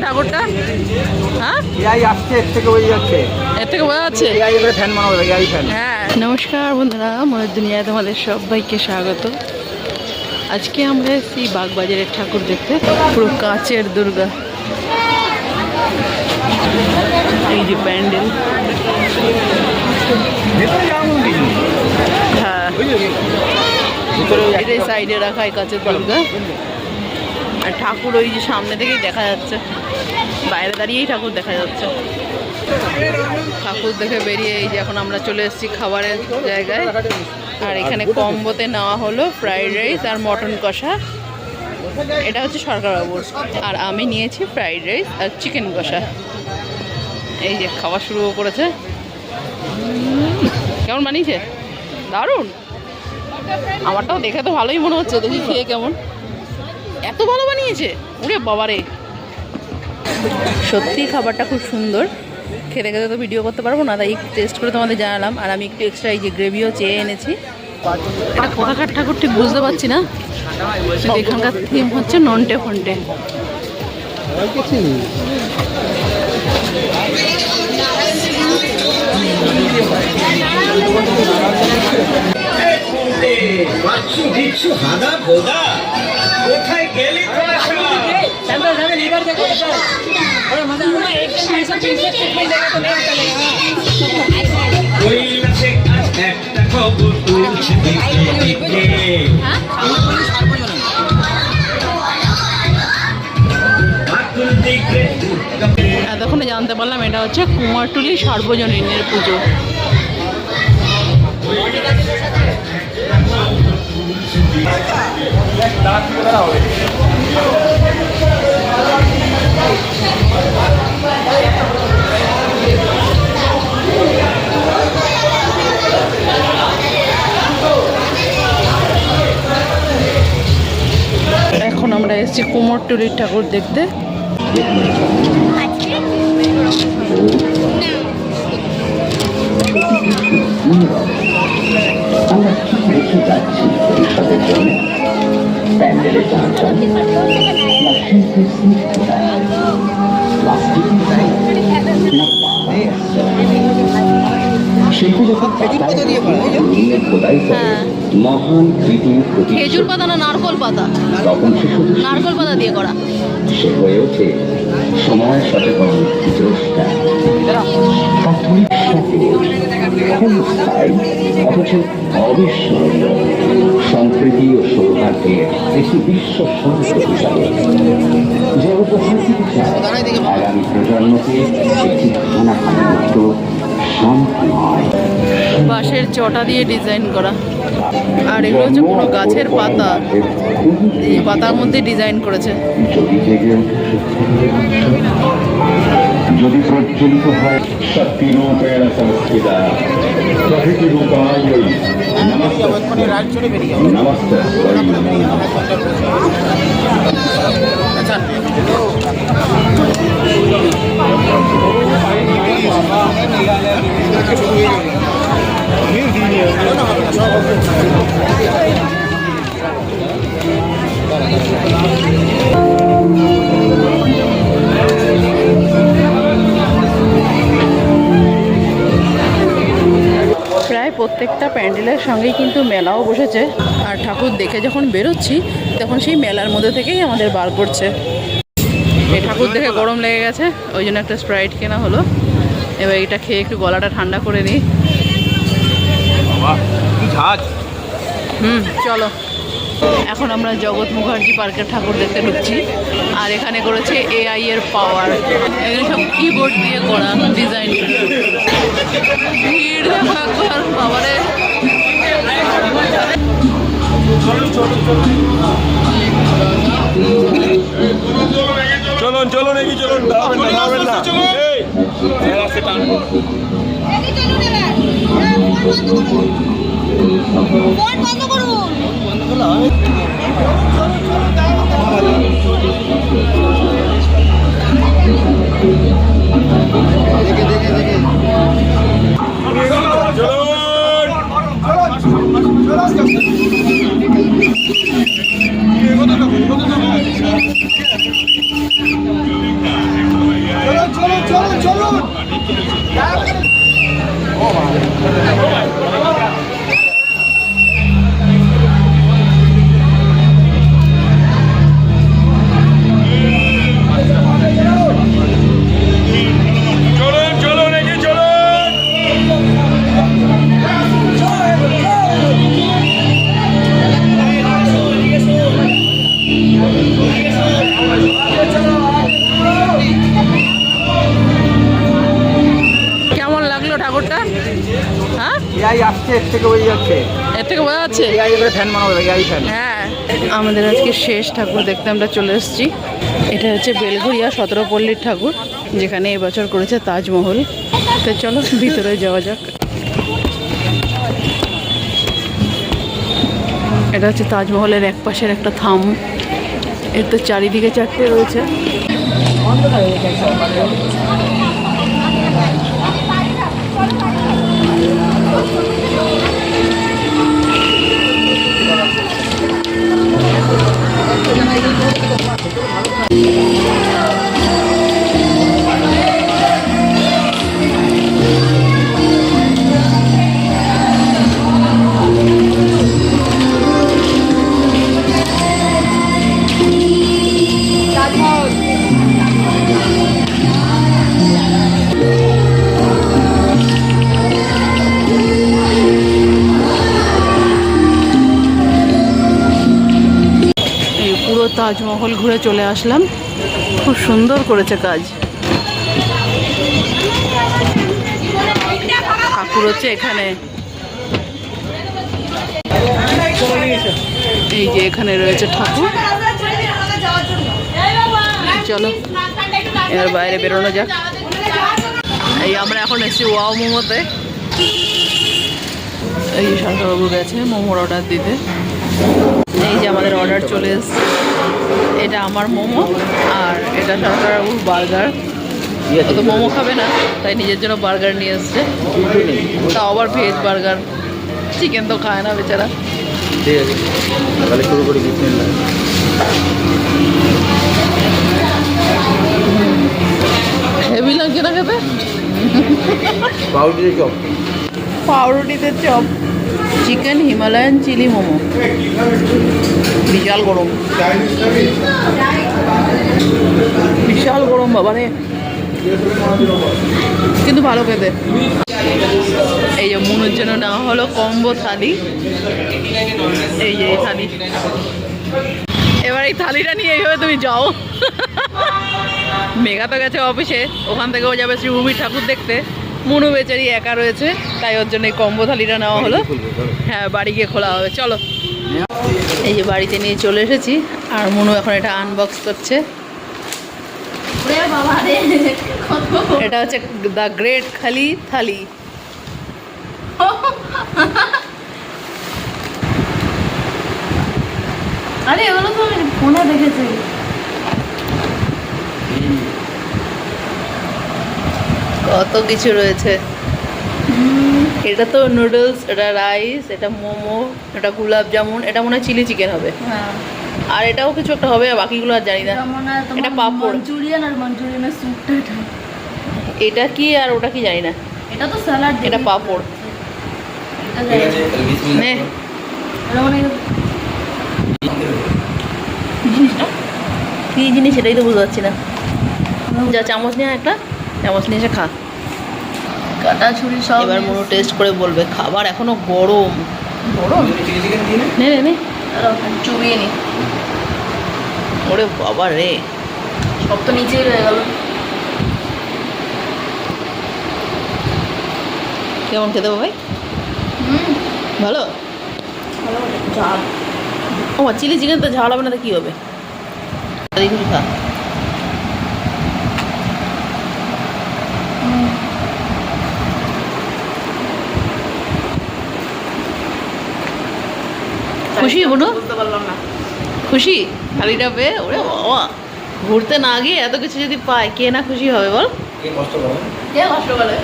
ঠাকুরটা? হ্যাঁ? এর থেকে ওই যাচ্ছে। এর থেকে বোঝা যাচ্ছে? হ্যাঁ। নমস্কার বন্ধুরা মনের দুনিয়ায় তোমাদের সবাইকে স্বাগত। আজকে আমরা এসেছি বাগবাজারের ঠাকুর দেখতে পুরো কাচের দুর্গা। এই যে প্যান্ডেল। হ্যাঁ। এটাই সাইডে রাখা কাচের দুর্গা। আর ঠাকুর ওই যে সামনে থেকেই দেখা যাচ্ছে। বাইরে দাঁড়িয়েই ঠাকুর দেখা যাচ্ছে। ঠাকুর দেখে বেরিয়ে এই যে এখন আমরা চলে এসেছি খাবারের জায়গায়। আর এখানে কম্বোতে নেওয়া হলো ফ্রাইড রাইস আর মটন কষা। এটা হচ্ছে সরকারবাবুর। আর আমি নিয়েছি ফ্রাইড রাইস আর চিকেন কষা। এই যে খাওয়া শুরু করেছে। কেমন বানিয়েছে? দারুণ। আমারটাও দেখে তো ভালোই মনে হচ্ছে, দেখি খেয়ে কেমন। এত ভালো বানিয়েছে? ওরে বাবারে। সত্যি খাবারটা খুব সুন্দর। খেতে খেতে তো ভিডিও করতে পারব না, তাই টেস্ট করে তোমাদের জানালাম। আর আমি একটু এক্সট্রা এই যে গ্রেভিও চেয়ে এনেছি। এটা কোথাকার ঠাকুর ঠিক বুঝতে পারছি না। এখানকার থিম হচ্ছে নন্টে ফন্টে। দিচ্ছু হাদা ভোদা কোথায় গেলি তোরা সব? কৈলাসে আজ একটা খবর দিকে এতক্ষণে জানতে পারলাম এটা হচ্ছে কুমারটুলি সার্বজনীনের পুজো আমরা এসেছি কুমোরটুলির ঠাকুর দেখতে। প্যান্ডেলের খেজুর পাতা না নারকল পাতা। নারকল পাতা দিয়ে করা। সে হয়ে ওঠে সময় সচেতন দ্রষ্টা তার ক্ষণস্থায়ী অথচ অবিস্মরণীয়। সম্প্রীতি ও সৌভাগ্যের একটি বিশ্ব সংস্কৃত হিসাবে যে উপহার আগামী প্রজন্মকে একটি শান্তিময় বাঁশের চটা দিয়ে ডিজাইন করা। আর এগুলো হচ্ছে পুরো গাছের পাতা। এই পাতার মধ্যে ডিজাইন করেছে। যদি প্রজ্বলিত হয় শক্তি রূপেণ সংস্থিতা প্রকৃতি রূপায় নমস্তে। নমস্তে। প্রায় প্রত্যেকটা প্যান্ডেলের সঙ্গেই কিন্তু মেলাও বসেছে। আর ঠাকুর দেখে যখন বেরোচ্ছি, তখন সেই মেলার মধ্যে থেকেই আমাদের বার করছে। এই ঠাকুর দেখে গরম লেগে গেছে ওই জন্য একটা স্প্রাইট কেনা হলো। এবার এটা খেয়ে একটু গলাটা ঠান্ডা করে নিই। হুম চলো। এখন আমরা জগৎ মুখার্জি পার্কের ঠাকুর দেখতে ঢুকছি আর এখানে করেছে এআই এর পাওয়ার এখানে সব কিবোর্ড দিয়ে করা ডিজাইন ভিড় চলুন চলুন এগিয়ে চলুন দাঁড়াবেন না দাঁড়াবেন না এই, এই রাস্তায় টানবো। ফোন বন্ধ করুন এআই আসছে এর থেকে যাচ্ছে। এর থেকে বোঝা যাচ্ছে? এআই এবারে ফ্যান বানাবে এআই ফ্যান হ্যাঁ। আমাদের আজকে শেষ ঠাকুর দেখতে আমরা চলে এসেছি। এটা হচ্ছে বেলঘরিয়া সতেরোপল্লীর ঠাকুর যেখানে এবছর করেছে তাজমহল। তো চলো ভিতরে যাওয়া যাক। এটা হচ্ছে তাজমহলের এক পাশের একটা থাম। এর তো চারিদিকে চারটে রয়েছে। এই তাজমহল ঘুরে চলে আসলাম। খুব সুন্দর করেছে কাজ। ঠাকুর হচ্ছে এখানে। এই যে এখানে রয়েছে ঠাকুর। চলো, এবার বাইরে বেরোনো যাক। এই আমরা এখন এসেছি ওয়াও মোমোতে। এই সরকারবাবু গেছে মোমোর অর্ডার দিতে। এই যে আমাদের অর্ডার চলে এসছে। এটা আমার মোমো আর এটা সরকারবাবুর বার্গার। ও তো মোমো খাবে না তাই নিজের জন্য বার্গার নিয়ে এসছে। তাও আবার ভেজ বার্গার। চিকেন তো খায় না বেচারা। ঠিক আছে। তাহলে শুরু করি বিসমিল্লাহ। হেভি লাগছে না খেতে? Powdery chop. পাউরুটিতে chop. Chicken, Himalayan chilli momo. বিশাল গরম। বিশাল গরম বাবা রে। কিন্তু ভালো খেতে। এই যে মনুর জন্য নেওয়া হলো কম্বো থালি। এই যে এই থালি। এবার এই থালিটা নিয়ে এইভাবে তুমি যাও। মেঘা তো গেছে অফিসে। ওখান থেকেও যাবে শ্রীভূমির ঠাকুর দেখতে। মনু বেচারি একা রয়েছে তাই ওর জন্য এই কম্বো থালিটা নেওয়া হলো। হ্যাঁ বাড়ি গিয়ে খোলা হবে চলো। এই যে বাড়িতে নিয়ে চলে এসেছি আর মনু এখন এটা আনবক্স করছে। এটা হচ্ছে দ্য গ্রেট খালি থালি আরে এগুলো তো আমি ফোনে দেখেছি। কত কিছু রয়েছে। এটা তো নুডলস এটা রাইস এটা মোমো এটা গোলাপ জামুন এটা মনে হয় চিলি চিকেন হবে। হ্যাঁ। আর এটাও কিছু একটা হবে আর বাকিগুলো আর জানি না। এটা পাঁপড়। মঞ্চুরিয়ান আর মঞ্চুরিয়ানের স্যুপটা এটা। এটা কি আর ওটা কি জানি না। এটা তো স্যালাড এটা পাপড়। না। কী জিনিস সেটাই তো বুঝতে পারছি না। যা চামচ নিয়ে আয় একটা। চামচ নিয়ে এসে খা। কাটা ছুরি সব এবার মনে টেস্ট করে বলবে খাবার এখনও গরম। গরম? নে। নে নে চুবিয়ে নি। ওরে বাবা রে। সব তো নিচেই রয়ে গেল। কেমন খেতে ভাই? ভালো? ভালো ঝাল ও চিলি চিকেন তো ঝাল হবে না তো কী হবে? খা। খুশি হলো? বুঝতে পারলাম না। খুশি? খালিটা পেয়ে ওরে বাবা। ঘুরতে না গিয়ে এত কিছু যদি পায় কে না খুশি হবে বল? কষ্ট করে? কে কষ্ট করে?